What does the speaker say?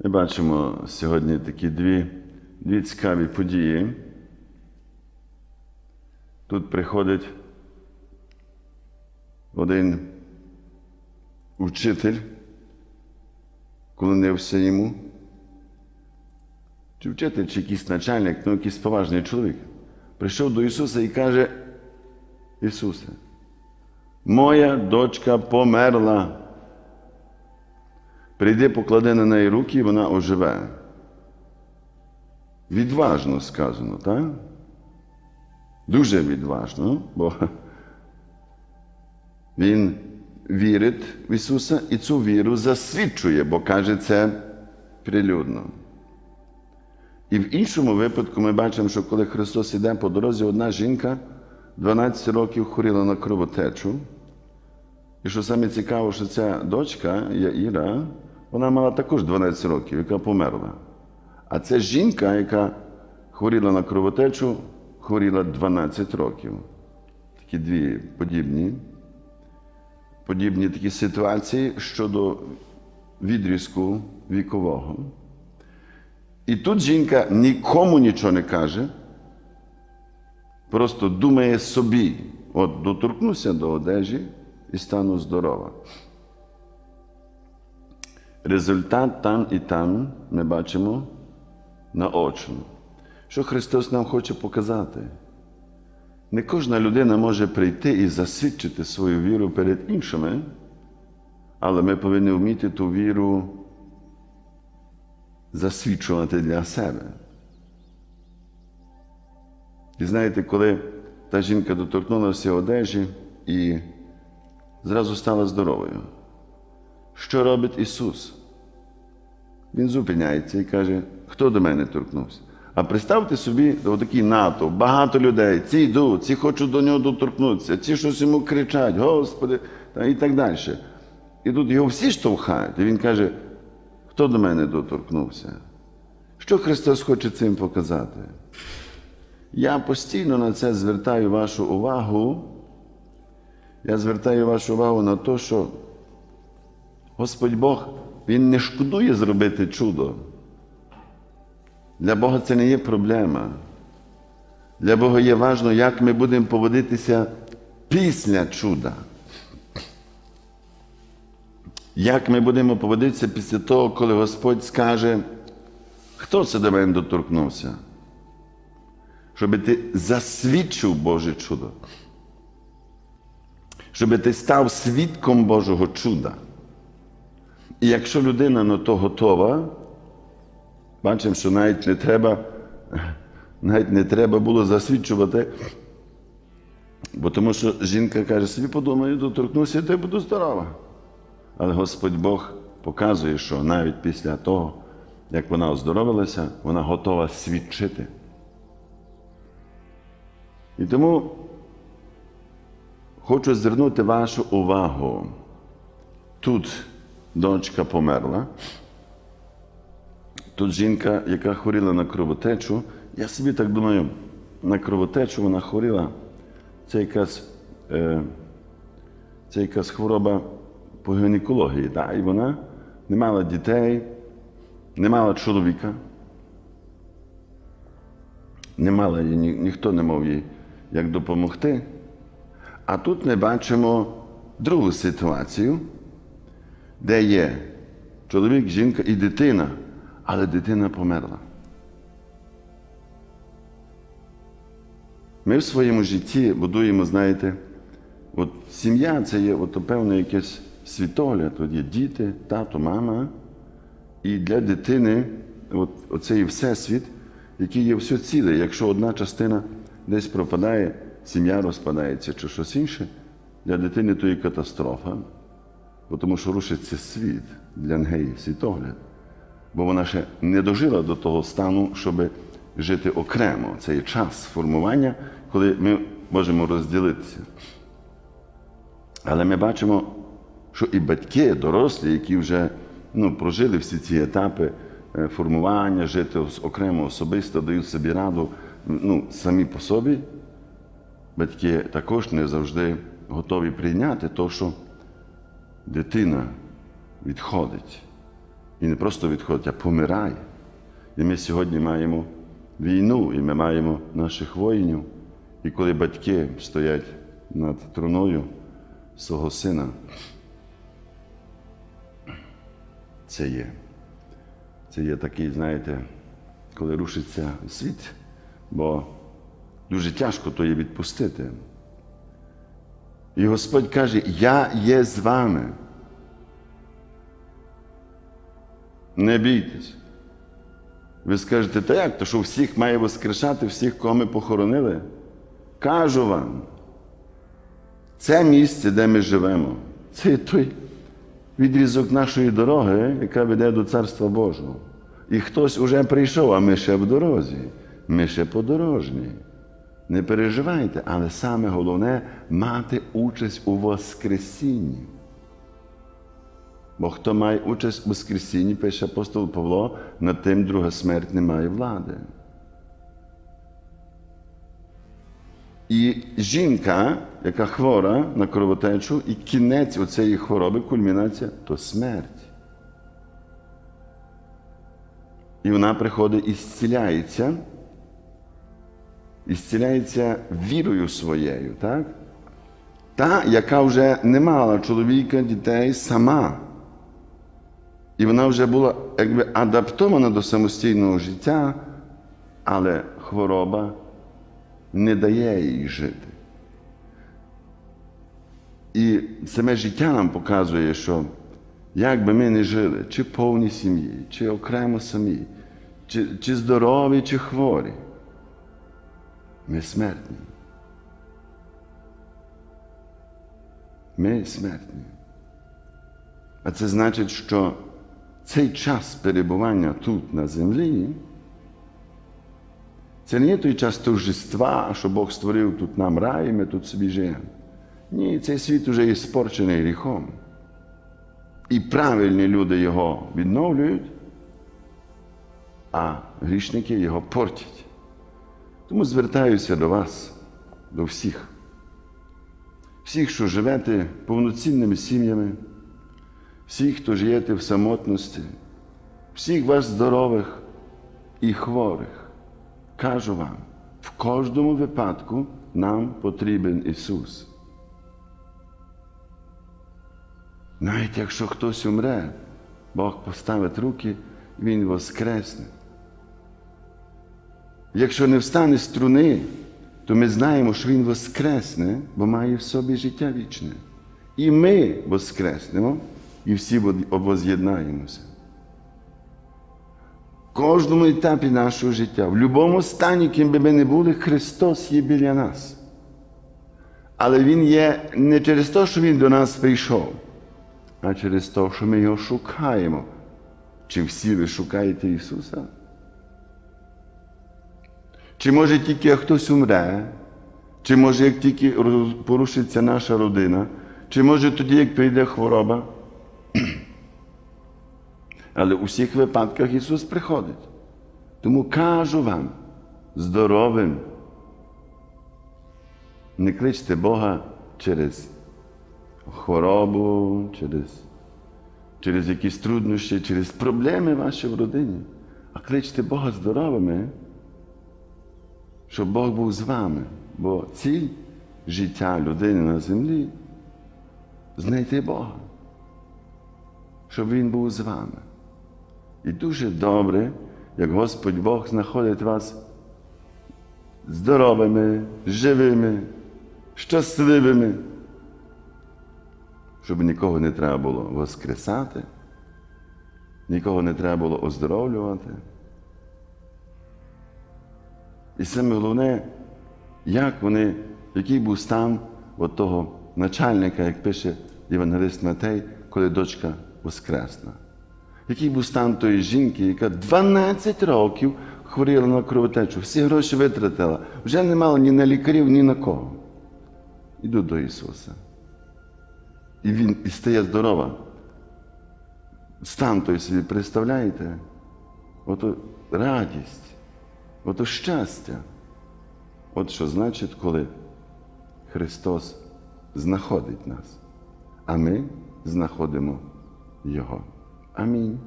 Ми бачимо сьогодні такі дві, дві цікаві події. Тут приходить один учитель, клонився йому. Чи вчитель, чи якийсь начальник, ну якийсь поважний чоловік. Прийшов до Ісуса і каже: Ісусе, моя дочка померла. Прийди, поклади на неї руки, і вона оживе. Відважно сказано, так? Дуже відважно, бо він вірить в Ісуса і цю віру засвідчує, бо каже це прилюдно. І в іншому випадку ми бачимо, що коли Христос іде по дорозі, одна жінка 12 років хворіла на кровотечу. І що саме цікаво, що ця дочка Яїра, вона мала також 12 років, яка померла. А ця жінка, яка хворіла на кровотечу, хворіла 12 років. Такі дві подібні, подібні такі ситуації щодо відрізку вікового. І тут жінка нікому нічого не каже, просто думає собі, от доторкнуся до одежі і стану здорова. Результат там і там ми бачимо наочно. Що Христос нам хоче показати? Не кожна людина може прийти і засвідчити свою віру перед іншими, але ми повинні вміти ту віру засвідчувати для себе. І знаєте, коли та жінка доторкнулася одежі і зразу стала здоровою, що робить Ісус? Він зупиняється і каже, хто до мене торкнувся? А представте собі, отакий натовп, багато людей, ці йдуть, ці хочуть до нього доторкнутися, ці щось йому кричать, Господи, і так далі. І тут його всі штовхають, і він каже, хто до мене доторкнувся? Що Христос хоче цим показати? Я постійно на це звертаю вашу увагу. Я звертаю вашу увагу на те, що Господь Бог, Він не шкодує зробити чудо. Для Бога це не є проблема. Для Бога є важливо, як ми будемо поводитися після чуда. Як ми будемо поводитися після того, коли Господь скаже, хто це до мене доторкнувся? Щоб ти засвідчив Боже чудо. Щоб ти став свідком Божого чуда. І якщо людина на то готова, бачимо, що навіть не треба, навіть не треба було засвідчувати, бо тому що жінка каже, собі подумаю, доторкнуся, то я буду здорова. Але Господь Бог показує, що навіть після того, як вона оздоровилася, вона готова свідчити. І тому хочу звернути вашу увагу. Тут дочка померла, тут жінка, яка хворіла на кровотечу, я собі так думаю, на кровотечу вона хворіла. Це якась, е, це якась хвороба по гінекології. Да? І вона не мала дітей, не мала чоловіка, не мала її, ні, ніхто не мав їй як допомогти. А тут ми бачимо другу ситуацію, де є чоловік, жінка і дитина, але дитина померла. Ми в своєму житті будуємо, знаєте, от сім'я це є от, певне якесь світогляд, тут є діти, тато, мама. І для дитини от, оцей всесвіт, який є все ціле. Якщо одна частина десь пропадає, сім'я розпадається чи щось інше, для дитини то є катастрофа, тому що рушиться світ для неї, світогляд. Бо вона ще не дожила до того стану, щоб жити окремо. Це є час формування, коли ми можемо розділитися. Але ми бачимо, що і батьки, дорослі, які вже ну, прожили всі ці етапи е, формування, жити окремо особисто, дають собі раду ну, самі по собі, батьки також не завжди готові прийняти те, що дитина відходить. І не просто відходить, а помирає. І ми сьогодні маємо війну, і ми маємо наших воїнів. І коли батьки стоять над труною свого сина, це є. Це є такий, знаєте, коли рушиться світ, бо дуже тяжко то є відпустити. І Господь каже, я є з вами. Не бійтесь. Ви скажете, та як? То що всіх має воскрешати, всіх, кого ми похоронили? Кажу вам, це місце, де ми живемо, це той відрізок нашої дороги, яка веде до Царства Божого. І хтось уже прийшов, а ми ще в дорозі, ми ще подорожні. Не переживайте, але саме головне мати участь у Воскресінні. Бо хто має участь у Воскресінні, пише апостол Павло, над тим друга смерть не має влади. І жінка, яка хвора на кровотечу, і кінець цієї хвороби, кульмінація то смерть. І вона приходить і зціляється, і вірою своєю, так? Та, яка вже не мала чоловіка, дітей сама. І вона вже була якби адаптована до самостійного життя, але хвороба не дає їй жити. І саме життя нам показує, що як би ми не жили, чи в повній сім'ї, чи окремо самі, чи, чи здорові, чи хворі, ми смертні. Ми смертні. А це значить, що цей час перебування тут на землі. Це не є той час торжества, що Бог створив тут нам рай, і ми тут собі живемо. Ні, цей світ вже є спорчений гріхом. І правильні люди його відновлюють, а грішники його портять. Тому звертаюся до вас, до всіх, всіх, що живете повноцінними сім'ями, всіх, хто живете в самотності, всіх вас здорових і хворих. Кажу вам, в кожному випадку нам потрібен Ісус. Навіть якщо хтось умре, Бог поставить руки, Він воскресне. Якщо не встане з труни, то ми знаємо, що Він воскресне, бо має в собі життя вічне. І ми воскреснемо, і всі воз'єднаємося кожному етапі нашого життя, в будь-якому стані, ким би ми не були, Христос є біля нас. Але Він є не через те, що Він до нас прийшов, а через те, що ми його шукаємо. Чи всі ви шукаєте Ісуса? Чи може тільки хтось умре, чи може як тільки порушиться наша родина, чи може тоді, як прийде хвороба? Але у всіх випадках Ісус приходить. Тому кажу вам, здоровим. Не кличте Бога через хворобу, через, через якісь труднощі, через проблеми ваші в родині, а кличте Бога здоровими, щоб Бог був з вами. Бо ціль життя людини на землі знайти Бога, щоб Він був з вами. І дуже добре, як Господь Бог знаходить вас здоровими, живими, щасливими, щоб нікого не треба було воскресати, нікого не треба було оздоровлювати. І саме головне, як вони, який був стан от того начальника, як пише Євангелист Матей, коли дочка воскресна який був стан тої жінки, яка 12 років хворіла на кровотечу, всі гроші витратила, вже не мала ні на лікарів, ні на кого. Іду до Ісуса. І Він і стає здорова. Стан той собі, представляєте? Ото радість, ото щастя. От що значить, коли Христос знаходить нас, а ми знаходимо Його. Амінь.